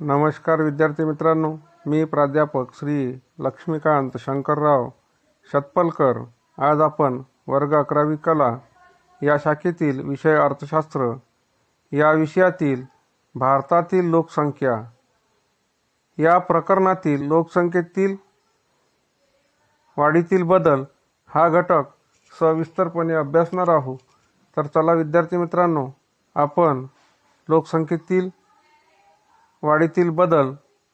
नमस्कार विद्यार्थी मित्रांनो मी प्राध्यापक श्री लक्ष्मीकांत शंकरराव शतपलकर. आज आपण वर्ग अकरावी कला या शाखेतील विषय अर्थशास्त्र या विषयातील भारतातील लोकसंख्या या प्रकरणातील लोकसंख्येतील वाढीतील बदल हा घटक सविस्तरपणे अभ्यासणार आहोत. तर चला विद्यार्थी मित्रांनो आपण लोकसंख्येतील वाढीतील बदल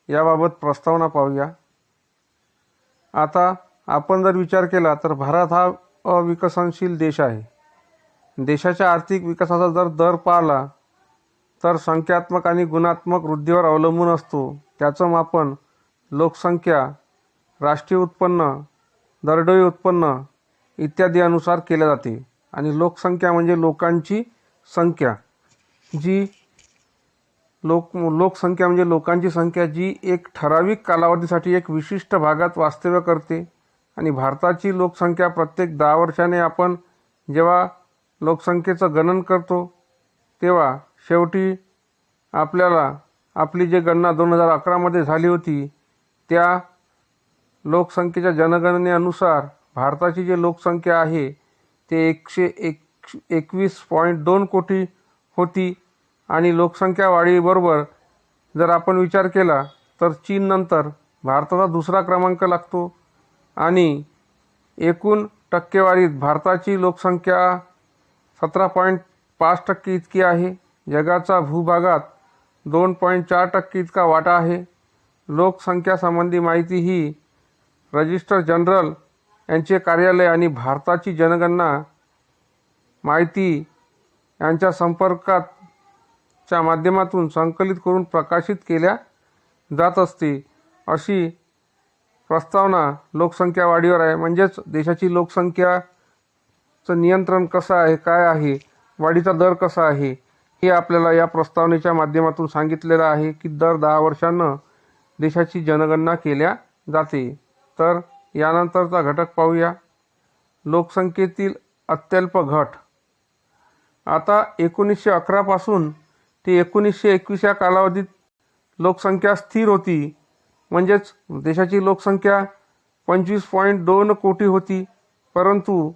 याबाबत प्रस्तावना पाहूया. आता आपण जर विचार केला तर भारत हा अविकसनशील देश आहे. देशाच्या आर्थिक विकासाचा जर दर पाहिला तर संख्यात्मक आणि गुणात्मक वृद्धीवर अवलंबून असतो. त्याचं मापन लोकसंख्या राष्ट्रीय उत्पन्न दरडोई उत्पन्न इत्यादी अनुसार केले जाते. आणि लोकसंख्या म्हणजे लोकांची संख्या जी लोक लोकसंख्या म्हणजे लोकांची संख्या जी एक ठराविक कालावधीसाठी एक विशिष्ट भागात वास्तव्य करते. आणि भारताची लोकसंख्या प्रत्येक दहा वर्षाने आपण जेव्हा लोकसंख्येचं गणन करतो तेव्हा शेवटी आपल्याला आपली जे गणना दोन हजार अकरामध्ये झाली होती त्या लोकसंख्येच्या जनगणनेनुसार भारताची जी लोकसंख्या आहे ते एकशे एक एकवीस पॉईंट दोन कोटी होती. आणि लोकसंख्या वाढीबरोबर जर आपण विचार केला तर चीननंतर भारताचा दुसरा क्रमांक लागतो. आणि एकूण टक्केवारीत भारताची लोकसंख्या सतरा पॉईंट पाच टक्के इतकी आहे. जगाचा भूभागात दोन पॉईंट चार टक्के इतका वाटा आहे. लोकसंख्यासंबंधी माहिती ही रजिस्टर जनरल यांचे कार्यालय आणि भारताची जनगणना माहिती यांच्या संपर्कात च्या माध्यमातून संकलित करून प्रकाशित केल्या जात असते. अशी प्रस्तावना लोकसंख्या वाढीवर आहे. म्हणजेच देशाची लोकसंख्याचं नियंत्रण कसं आहे काय आहे वाढीचा दर कसा आहे हे आपल्याला या प्रस्तावनेच्या माध्यमातून सांगितलेलं आहे की दर दहा वर्षांनं देशाची जनगणना केल्या जाते. तर यानंतरचा घटक पाहूया. लोकसंख्येतील अत्यल्प घट. आता एकोणीसशे अकरापासून ते एकोणीसशे एकवीस या कालावधीत लोकसंख्या स्थिर होती. म्हणजेच देशाची लोकसंख्या पंचवीस पॉईंट दोन कोटी होती. परंतु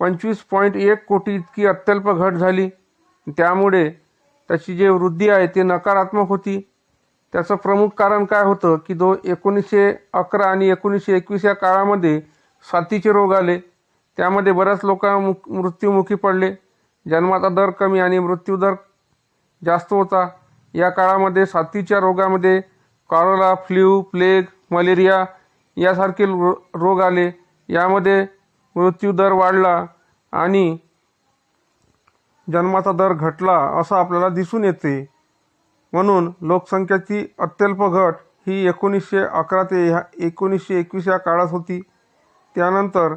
पंचवीस पॉईंट एक कोटी इतकी अत्यल्प घट झाली. त्यामुळे त्याची जे वृद्धी आहे ते नकारात्मक होती. त्याचं प्रमुख कारण काय होतं की दो एकोणीसशे अकरा आणि एकोणीसशे एकवीस या काळामध्ये साथीचे रोग आले. त्यामध्ये बऱ्याच लोक मृत्युमुखी पडले. जन्माचा दर कमी आणि मृत्यूदर जास्त होता. या काळामध्ये साथीच्या रोगामध्ये कॉरोला फ्ल्यू प्लेग मलेरिया यासारखे रो रोग आले. यामध्ये मृत्यूदर वाढला आणि जन्माचा दर घटला असं आपल्याला दिसून येते. म्हणून लोकसंख्येची अत्यल्प घट ही एकोणीसशे अकरा ते ह्या एकोणीसशे एकवीस या काळात होती. त्यानंतर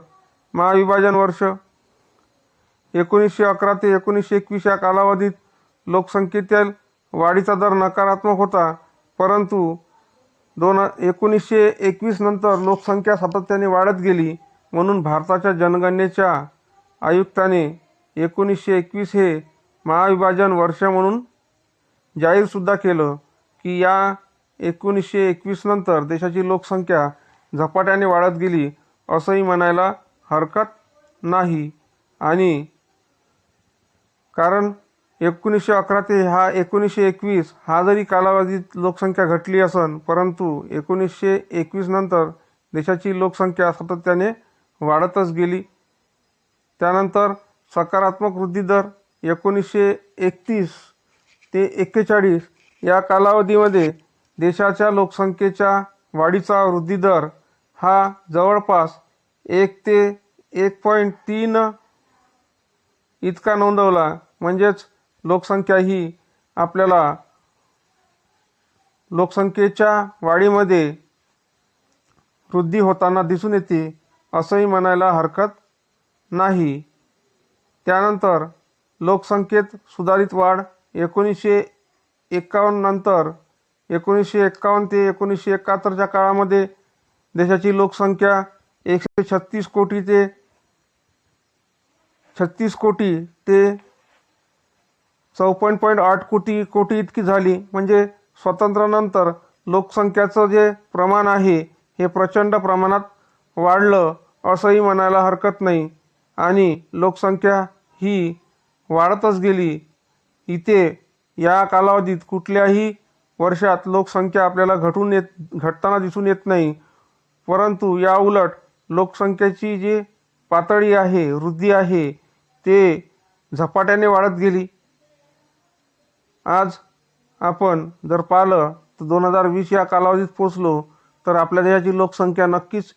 महाविभाजन वर्ष एकोणीसशे अकरा ते एकोणीसशे एकवीस या कालावधीत लोकसंख्येतील वाढीचा दर नकारात्मक होता परंतु दोन एकोणीसशे एकवीस नंतर लोकसंख्या सातत्याने वाढत गेली म्हणून भारताच्या जनगणनेच्या आयुक्ताने एकोणीसशे एकवीस हे महाविभाजन वर्ष म्हणून जाहीरसुद्धा केलं की या एकोणीसशे एकवीस नंतर देशाची लोकसंख्या झपाट्याने वाढत गेली असंही म्हणायला हरकत नाही. आणि कारण एकोणीसशे अकरा ते हा एकोणीसशे एकवीस हा जरी कालावधीत लोकसंख्या घटली असन परंतु एकोणीसशे एकवीस नंतर देशाची लोकसंख्या सातत्याने वाढतच गेली. त्यानंतर सकारात्मक वृद्धी दर एकोणीसशे एकतीस ते एक्केचाळीस या कालावधीमध्ये देशाच्या लोकसंख्येच्या वाढीचा वृद्धी दर हा जवळपास एक ते एक पॉईंट तीन इतका नोंदवला. म्हणजेच लोकसंख्या ही आपल्याला लोकसंख्येच्या वाढीमध्ये वृद्धी होताना दिसून येते असंही म्हणायला हरकत नाही. त्यानंतर लोकसंख्येत सुधारित वाढ एकोणीसशे एकावन्न नंतर एकोणीसशे एक्कावन्न ते एकोणीसशे एकाहत्तरच्या काळामध्ये देशाची लोकसंख्या एकशे छत्तीस कोटी ते छत्तीस कोटी ते चौपन्न पॉईंट आठ कोटी कोटी इतकी झाली. म्हणजे स्वातंत्र्यानंतर लोकसंख्याचं जे प्रमाण आहे हे प्रचंड प्रमाणात वाढलं असंही म्हणायला हरकत नाही. आणि लोकसंख्या ही वाढतच गेली. इथे या कालावधीत कुठल्याही वर्षात लोकसंख्या आपल्याला घटून येत घटताना दिसून येत नाही. परंतु या उलट लोकसंख्येची जी पातळी आहे वृद्धी आहे ते झपाट्याने वाढत गेली. आज आपण जर पाहिलं तर दोन हजार वीस या कालावधीत पोचलो तर आपल्या देशाची लोकसंख्या नक्कीच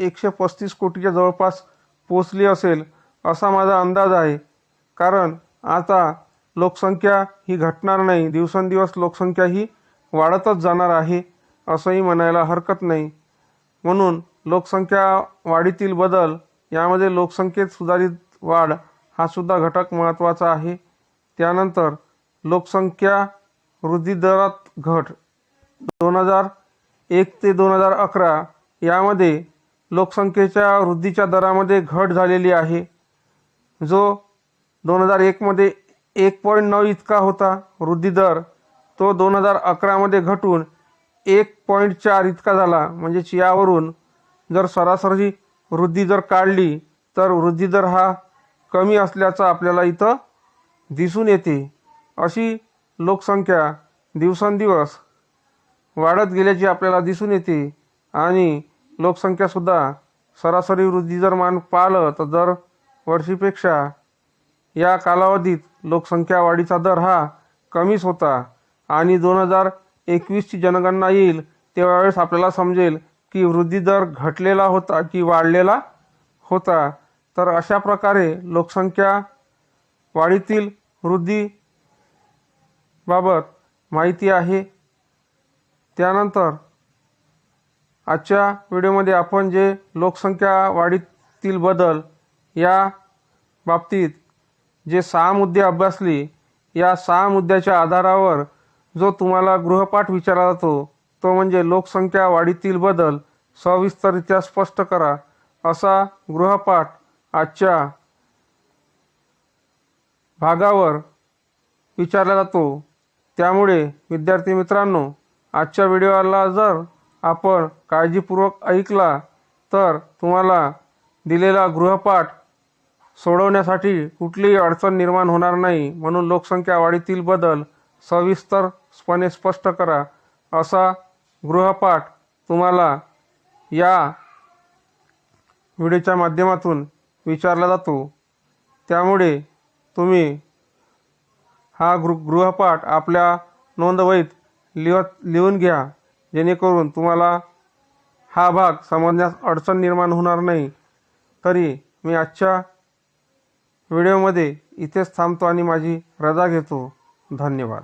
एकशे पस्तीस कोटीच्या जवळपास पोचली असेल असा माझा अंदाज आहे. कारण आता लोकसंख्या ही घटणार नाही दिवसेंदिवस लोकसंख्या ही वाढतच जाणार आहे असंही म्हणायला हरकत नाही. म्हणून लोकसंख्या वाढीतील बदल यामध्ये लोकसंख्येत सुधारित वाढ हा सुद्धा घटक महत्त्वाचा आहे. त्यानंतर लोकसंख्या वृद्धीदरात घट. दोन हजार एक ते दोन हजार अकरा यामध्ये लोकसंख्येच्या वृद्धीच्या दरामध्ये घट झालेली आहे. जो दोन हजार एकमध्ये एक पॉईंट नऊ इतका होता वृद्धी दर तो दोन हजार अकरामध्ये घटून एक पॉईंट चार इतका झाला. म्हणजेच यावरून जर सरासरी वृद्धी जर काढली तर वृद्धी दर हा कमी असल्याचं आपल्याला इथं दिसून येते. अशी लोकसंख्या दिवसेंदिवस वाढत गेल्याची आपल्याला दिसून येते. आणि लोकसंख्यासुद्धा सरासरी वृद्धी जर मान पाहिलं तर दर वर्षीपेक्षा या कालावधीत लोकसंख्या वाढीचा दर हा कमीच होता. आणि दोन हजार एकवीसची जनगणना येईल तेव्हावेळेस आपल्याला समजेल की वृद्धी दर घटलेला होता की वाढलेला होता. तर अशा प्रकारे लोकसंख्या वाढीतील वृद्धी बाबत माहिती आहे. त्यानंतर आजच्या व्हिडिओमध्ये आपण जे लोकसंख्या वाढीतील बदल या बाबतीत जे सहा मुद्दे अभ्यासले या सहा मुद्द्याच्या आधारावर जो तुम्हाला गृहपाठ विचारला जातो तो म्हणजे लोकसंख्या वाढीतील बदल सविस्तररित्या स्पष्ट करा असा गृहपाठ आजच्या भागावर विचारला जातो. त्यामुळे विद्यार्थी मित्रांनो आजच्या व्हिडिओला जर आपण काळजीपूर्वक ऐकला तर तुम्हाला दिलेला गृहपाठ सोडवण्यासाठी कुठलीही अडचण निर्माण होणार नाही. म्हणून लोकसंख्या वाढीतील बदल सविस्तरपणे स्पष्ट करा. असा गृहपाठ तुम्हाला या व्हिडिओच्या माध्यमातून विचारला जातो. त्यामुळे तुम्ही हा गृ गृहपाठ आपल्या नोंदवहीत लिहत लिहून घ्या. जेणेकरून तुम्हाला हा भाग समजण्यास अडचण निर्माण होणार नाही. तरी मी आजच्या व्हिडिओमध्ये इथेच थांबतो आणि माझी रजा घेतो. धन्यवाद.